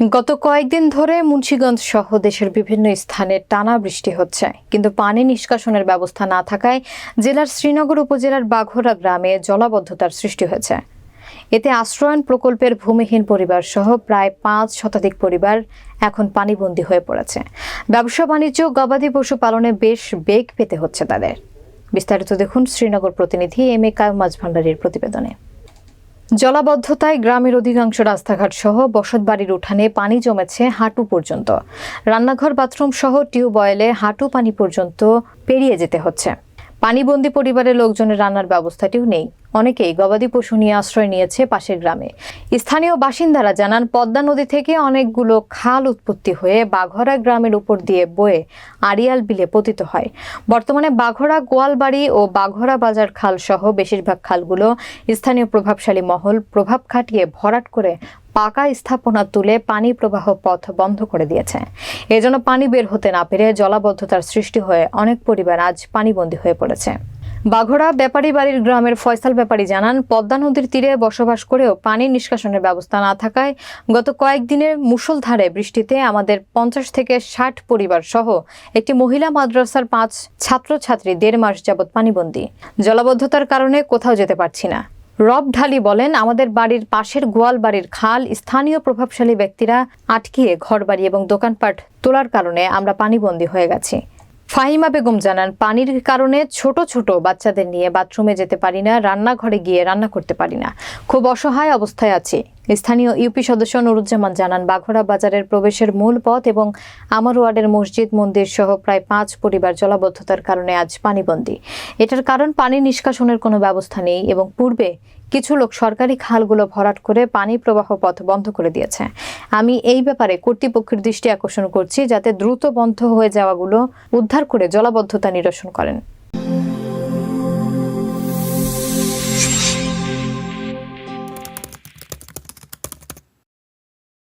গত কয়েকদিন ধরে মুন্সিগঞ্জ সহ দেশের বিভিন্ন স্থানে টানা বৃষ্টি হচ্ছে। কিন্তু পানি নিষ্কাশনের ব্যবস্থা না থাকায় জেলার শ্রীনগর উপজেলার বাঘোরা গ্রামে জলাবদ্ধতার সৃষ্টি হয়েছে। এতে আশ্রয়ন প্রকল্পের ভূমিহীন পরিবার সহ প্রায় পাঁচ শতাধিক পরিবার এখন পানিবন্দী হয়ে পড়েছে। ব্যবসা বাণিজ্য, গবাদি পশু পালনে বেশ বেগ পেতে হচ্ছে তাদের। বিস্তারিত দেখুন শ্রীনগর প্রতিনিধি এম এ কায়ুমাজ ভান্ডারীর প্রতিবেদনে। জলাবদ্ধতায় গ্রামের অধিকাংশ রাস্তাঘাট সহ বসতবাড়ির উঠানে পানি জমেছে হাঁটু পর্যন্ত। রান্নাঘর, বাথরুম সহ টিউবওয়েলে হাঁটু পানি পর্যন্ত পেরিয়ে যেতে হচ্ছে। পানিবন্দী পরিবারের লোকজনের রান্নার ব্যবস্থাটিও নেই। অনেকেই গবাদি পশু নিয়ে আশ্রয় নিয়েছে পাশের গ্রামে। স্থানীয় বাসিন্দারা জানান, পদ্মা নদী থেকে অনেকগুলো খাল উৎপত্তি হয়ে বাঘরা গ্রামের উপর দিয়ে বয়ে আড়িয়াল বিলে পতিত হয়। বর্তমানে বাঘরা গোয়ালবাড়ি ও বাঘরা বাজার খাল সহ বেশিরভাগ খালগুলো স্থানীয় প্রভাবশালী মহল প্রভাব খাটিয়ে ভরাট করে পাকা স্থাপনা তুলে পানি প্রবাহ পথ বন্ধ করে দিয়েছে। এজন্য পানি বের হতে না পেরে জলাবদ্ধতার সৃষ্টি হয়ে অনেক পরিবার আজ পানিবন্দী হয়ে পড়েছে। বাঘড়া ব্যাপারী বাড়ির গ্রামের ফয়সাল ব্যাপারী জানান, পদ্মা নদীর তীরে বসবাস করেও পানি নিষ্কাশনের ব্যবস্থা না থাকায় গত কয়েকদিনের মুষলধারে বৃষ্টিতে আমাদের পঞ্চাশ থেকে ষাট পরিবার সহ একটি মহিলা মাদ্রাসার পাঁচ ছাত্রছাত্রী দেড় মাস যাবৎ পানিবন্দী। জলাবদ্ধতার কারণে কোথাও যেতে পারছি না। রব ঢালি বলেন, আমাদের বাড়ির পাশের গোয়াল বাড়ির খাল স্থানীয় প্রভাবশালী ব্যক্তিরা আটকিয়ে ঘরবাড়ি এবং দোকানপাট তোলার কারণে আমরা পানিবন্দী হয়ে গেছি। ফাহিমা বেগম জানান, পানির কারণে ছোট ছোট বাচ্চাদের নিয়ে বাথরুমে যেতে পারি না, রান্নাঘরে গিয়ে রান্না করতে পারি না। খুব অসহায় অবস্থায় আছি। স্থানীয় ইউপি সদস্য নুরুজ্জামান জানান, বাঘড়া বাজারের প্রবেশের মূল পথ এবং আমার ওয়ার্ডের মসজিদ, মন্দির সহ প্রায় পাঁচ পরিবার জলাবদ্ধতার কারণে আজ পানিবন্দী। এটার কারণ, পানি নিষ্কাশনের কোনো ব্যবস্থা নেই এবং পূর্বে কিছু লোক সরকারি খালগুলো ভরাট করে পানি প্রবাহ পথ বন্ধ করে দিয়েছে। আমি এই ব্যাপারে কর্তৃপক্ষের দৃষ্টি আকর্ষণ করছি, যাতে দ্রুত বন্ধ হয়ে যাওয়াগুলো উদ্ধার করে জলাবদ্ধতা নিরসন করেন।